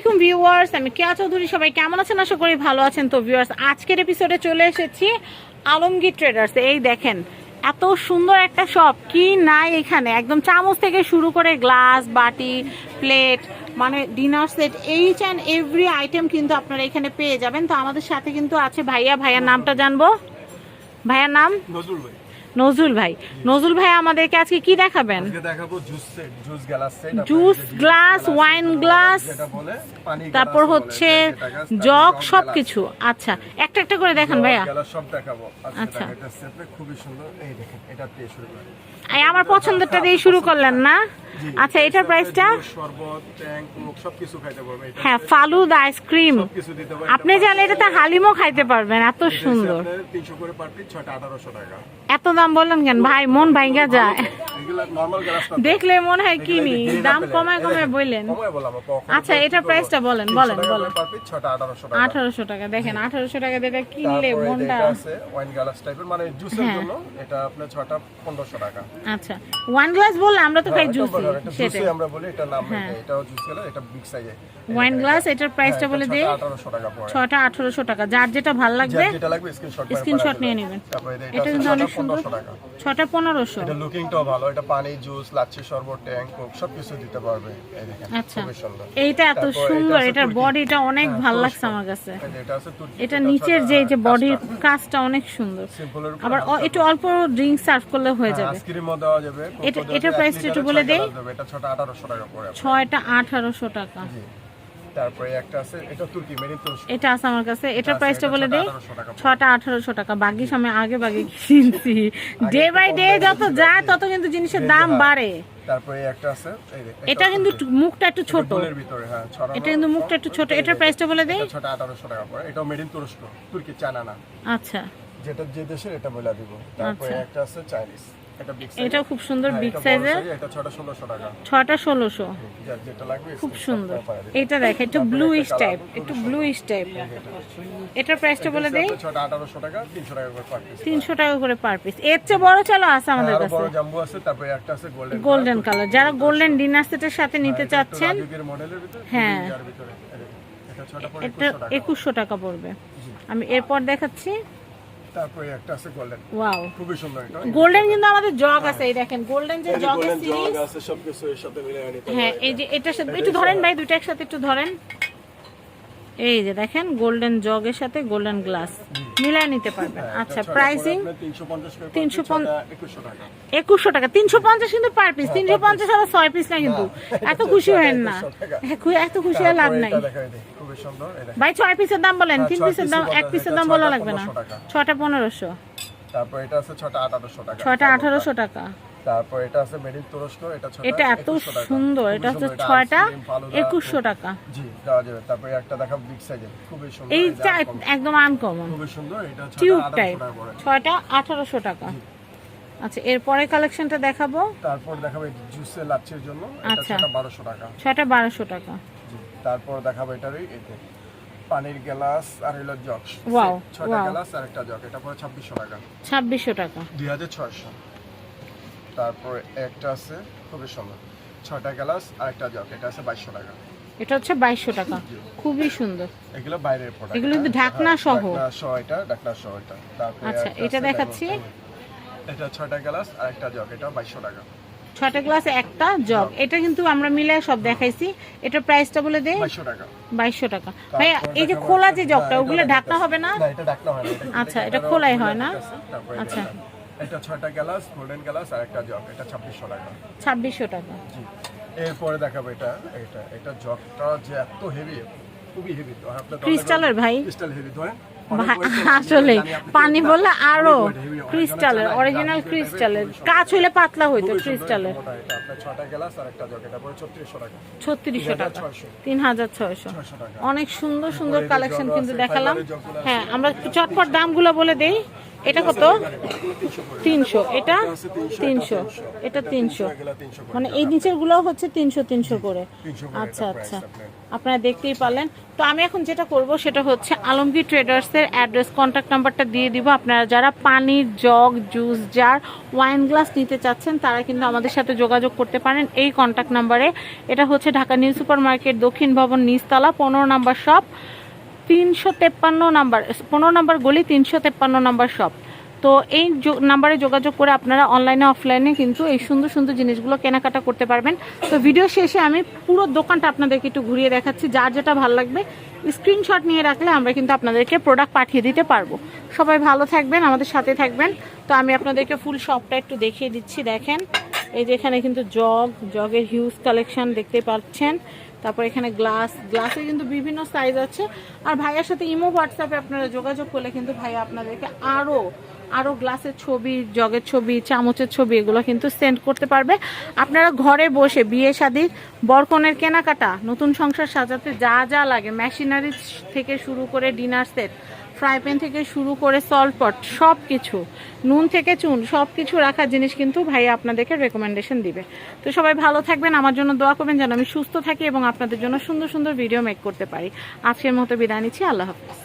আলাইকুম ভিউয়ার্স, আমি কেয়া চৌধুরী, সবাই কেমন আছেন? আশা করি ভালো আছেন। তো ভিউয়ার্স, আজকের এপিসোডে চলে এসেছি আলমগীর ট্রেডার্স এই দেখেন, এত সুন্দর একটা শপ কি নাই এখানে? একদম চামচ থেকে শুরু করে গ্লাস বাটি প্লেট মানে dinner set each and every item কিন্তু আপনারা এখানে পেয়ে যাবেন। তো আমাদের সাথে কিন্তু আছে ভাইয়া। ভাইয়ার নামটা জানব? ভাইয়ার নাম? নজরুল ভাই। নজরুল ভাই। নজরুল ভাই আমাদেরকে আজকে কি দেখাবেন? দেখাবো juice glass juice glass wine glass তারপর হচ্ছে জগ সবকিছু। আচ্ছা একটা একটা করে দেখান ভাইয়া। সব দেখাবো। আচ্ছা। খুবই সুন্দর। এই দেখেন এটা দিয়ে শুরু করি। আমার পছন্দেরটা দিয়ে শুরু করলেন না? আচ্ছা এটার প্রাইসটা হ্যাঁ ফালুদা আইসক্রিম আপনি জানলে এটাতে হালিমও খাইতে পারবেন এত সুন্দর। 300 করে পার পিস 6টা 1800 টাকা। এত দাম বললেন কেন? ভাই মন ভাঙ্গা যায়। দেখলে মনে হয় কিনি দাম কমায় কমায় বললেন। আচ্ছা এটার প্রাইসটা বলেন বলেন বলেন। পার পিস 6টা 1800 টাকা। আঠারোশো টাকা দেখেন আঠারোশো টাকা এটা কিনলে মনটা এটা আছে ওয়াইন গ্লাস টাইপের জুসের। জন্য এটা আপনার 6টা 1500 টাকা। আচ্ছা ওয়ান গ্লাস বললে আমরা তো খাই এটা জুসি বড়, এটা সেটাই। আমরা বলি এটা নাম। এটাও জুস এটা বিগ সাইজে ওয়াইন গ্লাস এটার প্রাইসটা বলে দিই। 1800 টাকা পড়ে। ছটা আঠারোশো টাকা যার যেটা ভালো লাগবে স্ক্রিনশট নিয়ে। নেবেন। এটা এটা কিন্তু অনেক সুন্দর 1500 টাকা। ছটা পনেরোশো। এটা লুকিংটাও ভালো এটা পানি জুস লাচ্ছি শরবত ট্যাঙ্ক কোক সবকিছু দিতে পারবে। এই দেখেন আচ্ছা। খুবই সুন্দর। এইটা এত সুন্দর এটার বডিটা অনেক হ্যাঁ, ভালো। লাগছে আমার কাছে। এটা আছে তুর্কি এটা নিচের যে যে বডির কাজটা অনেক সুন্দর। সিম্পলের আবার একটু অল্প ড্রিঙ্ক সার্ভ করলে হয়ে যাবে। আইসক্রিমও দেওয়া যাবে। এটা- এটার দেওয়া price যাবে, টা এক একটু বলে দেই। এটা ছটা 1800 টাকা পড়ে। ছয়টা আঠারোশো টাকা। জি। তারপরে একটা আছে এটা তুর্কি তুরস্ক এটা আছে আমার কাছে। এটার প্রাইসটা বলে দেই। 1800 টাকা বাকি সময় আগে বাগে কিনছি। ডে বাই ডে যত যায় তত কিন্তু জিনিসের দাম হ্যাঁ। বাড়ে। তারপরে একটা আছে এটা কিন্তু মুখটা একটু ছোট। ফুলের ভিতরে হ্যাঁ এটা কিন্তু মুখটা একটু ছোট। এটার প্রাইসটা বলে দেই। এটা ছটা আঠারোশো টাকা পড়ে। এটাও মেড ইন তুরস্ক তুর্কি চায়না না। আচ্ছা। যেটা যে দেশের এটা বলে দিব। তারপরে আচ্ছা। একটা আছে চাইনিজ এটা খুব সুন্দর হ্যাঁ, বিগ সাইজের এটা ছটা ষোলোশো টাকা। ছটা ষোলোশো। যার যেটা লাগবে খুব সুন্দর। এটা দেখ একটু তারপরে ব্লু টাইপ একটু ব্লু টাইপ এটার প্রাইসটা বলে। দেই। টাকা তিনশো টাকা করে পার পিস তিনশো টাকা করে পার পিস এর চেয়ে বড় চালো আছে আমাদের কাছে। বড় জাম্বু আছে তারপরে একটা আছে গোল্ডেন গোল্ডেন কালার যারা গোল্ডেন ডিনার সেটের সাথে নিতে চাচ্ছেন হ্যাঁ। এটা ছটা পড়ে এটা 2100 একুশশো টাকা পড়বে। আমি এরপর দেখাচ্ছি। তারপরে একটা আছে গোল্ডেন ওয়াও খুবই সুন্দর এটা গোল্ডেন কিন্তু আমাদের জগ আছে এই দেখেন গোল্ডেন যে জগের গোল্ডেন সিরিজ জগ আছে সবকিছু এর সাথে মিলে নিতে হ্যাঁ এই যে এটার সাথে একটু ধরেন ভাই দুইটা একসাথে একটু ধরেন। এই যে দেখেন গোল্ডেন জগের সাথে গোল্ডেন গ্লাস মিলাই নিতে পারবেন। আচ্ছা প্রাইসিং 350 করে 350 2100 টাকা। একুশশো টাকা। তিনশো পঞ্চাশ কিন্তু পার পিস তিনশো পঞ্চাশ আবার ছয় পিস না কিন্তু। এত খুশি হেন না। হ্যাঁ, এত খুশি হয়ে লাভ নাই। এটা খুবই সুন্দর এটা ভাই ছয় পিসের দাম বলেন হ্যাঁ, তিন পিসের দাম এক পিসের দাম বলা লাগবে না। ছটা পনেরোশো। তারপর এটা আছে 6টা 1800 টাকা। ছয়টা আঠারোশো টাকা। তারপর এটা আছে মেড তুরস্ক এটা এটা এত সুন্দর এটা হচ্ছে ছয়টা একুশশো টাকা। জি দেওয়া যাবে। তারপরে একটা দেখাবো বিগ সাইজের খুবই সুন্দর এইটা একদম আনকমন খুবই সুন্দর এটা টিউব টাইপ ছয়টা আঠারোশো টাকা। আচ্ছা এরপরে কালেকশনটা দেখাবো। তারপর দেখাবো লাচ্ছির জন্য। এটা আচ্ছা। 6টা 1200 টাকা। ছয়টা বারোশো টাকা। জি তারপর দেখাবো এটারই এতে পানির গ্লাস আর হলো জগ। ছয়টা গ্লাস আর একটা জগ এটা পড়ে 2600 টাকা। ছাব্বিশশো টাকা। 2600 তারপর একটা আছে খুবই সুন্দর। ছয়টা গ্লাস আর একটা জগ এটা আছে বাইশশো টাকা। এটা হচ্ছে বাইশশো টাকা। খুবই সুন্দর। এগুলো বাইরের প্রোডাক্ট এগুলো কিন্তু ঢাকনা সহ। এটা ঢাকনা সহ এটা। তারপরে আচ্ছা, এটা দেখাচ্ছি। এটা ছয়টা গ্লাস আর একটা জগ এটা 2200 টাকা। ছয়টা গ্লাসে একটা জগ। এটা কিন্তু আমরা মিলে সব দেখাইছি। এটার প্রাইসটা বলে দেই 2200 টাকা। তারপর এই যে খোলা যে জগটা ওগুলো এটা ঢাকনা হবে না? না এটা ঢাকনা হয় না আচ্ছা, এটা খোলাই হয় না? আচ্ছা। এটা ছয়টা গ্লাস গোল্ডেন গ্লাস আর একটা জগ এটা 2600 টাকা। ছাব্বিশশো টাকা। জি। এরপরে দেখাবো এটা এটা এটা জগটা যে এত হেভি খুবই হেভি তো। আপনার ক্রিস্টালের ভাই। ক্রিস্টাল হেভি ধরেন। ভাই, আসলে পানি বললে আরও ক্রিস্টালের অরিজিনাল ক্রিস্টালের। কাজ হইলে পাতলা হইতো ক্রিস্টালের। ছত্রিশশো টাকা। ছত্রিশশো টাকা। 3600 তিন হাজার ছয়শো। অনেক সুন্দর সুন্দর কালেকশন কিন্তু দেখালাম। হ্যাঁ আমরা চটপট দামগুলো বলে দেই। এটা কত? তিনশো। এটা? 300, তিনশো। এটা তিনশো। 300 মানে এই নিচেরগুলো হচ্ছে তিনশো তিনশো করে। 300 করে আচ্ছা আচ্ছা। আপনারা দেখতেই পারলেন। তো আমি এখন যেটা করব সেটা হচ্ছে আলমগীর ট্রেডার্সের অ্যাড্রেস কন্ট্যাক্ট নাম্বারটা দিয়ে দিব। আপনারা যারা পানির jug juice jar wine glass নিতে চাচ্ছেন তারা কিন্তু আমাদের সাথে যোগাযোগ করতে পারেন। এই কন্ট্যাক্ট নাম্বারে এটা হচ্ছে ঢাকা নিউ সুপার মার্কেট দক্ষিণ ভবন নিচতলা পনেরো নাম্বার শপ তিনশো তেপ্পান্ন নাম্বার, পনেরো নাম্বার গলি, তিনশো তেপ্পান্ন নাম্বার শপ তো এই নাম্বারে যোগাযোগ করে আপনারা অনলাইনে অফলাইনে কিন্তু এই সুন্দর সুন্দর জিনিসগুলো কেনাকাটা করতে পারবেন। তো ভিডিও শেষে আমি পুরো দোকানটা আপনাদেরকে একটু ঘুরিয়ে দেখাচ্ছি, যার যেটা ভালো লাগবে স্ক্রিনশট নিয়ে রাখলে আমরা কিন্তু আপনাদেরকে প্রোডাক্ট পাঠিয়ে দিতে পারব। সবাই ভালো থাকবেন, আমাদের সাথে থাকবেন। তো আমি আপনাদেরকে ফুল শপটা একটু দেখিয়ে দিচ্ছি, দেখেন। এই যে এখানে কিন্তু জগ জগের হিউজ কালেকশন দেখতে পাচ্ছেন। তারপর এখানে গ্লাস গ্লাসে কিন্তু বিভিন্ন সাইজ আছে। আর ভাইয়ার সাথে ইমো হোয়াটসঅ্যাপে আপনারা যোগাযোগ করলে কিন্তু ভাইয়া আপনাদেরকে আরও আরও গ্লাসের ছবি, জগের ছবি, চামচের ছবি এগুলো কিন্তু সেন্ড করতে পারবে। আপনারা ঘরে বসে বিয়ে শাদির বরকনের কেনাকাটা, নতুন সংসার সাজাতে যা যা লাগে মেশিনারি থেকে শুরু করে ডিনার সেট ফ্রাই প্যান থেকে শুরু করে সল্টপট সব কিছু নুন থেকে চুন সব কিছু রাখার জিনিস কিন্তু ভাই আপনাদেরকে রেকমেন্ডেশন দিবে। তো সবাই ভালো থাকবেন, আমার জন্য দোয়া করবেন যেন আমি সুস্থ থাকি এবং আপনাদের জন্য সুন্দর সুন্দর ভিডিও মেক করতে পারি। আজকের মতো বিদায় নিচ্ছি, আল্লাহ হাফিজ।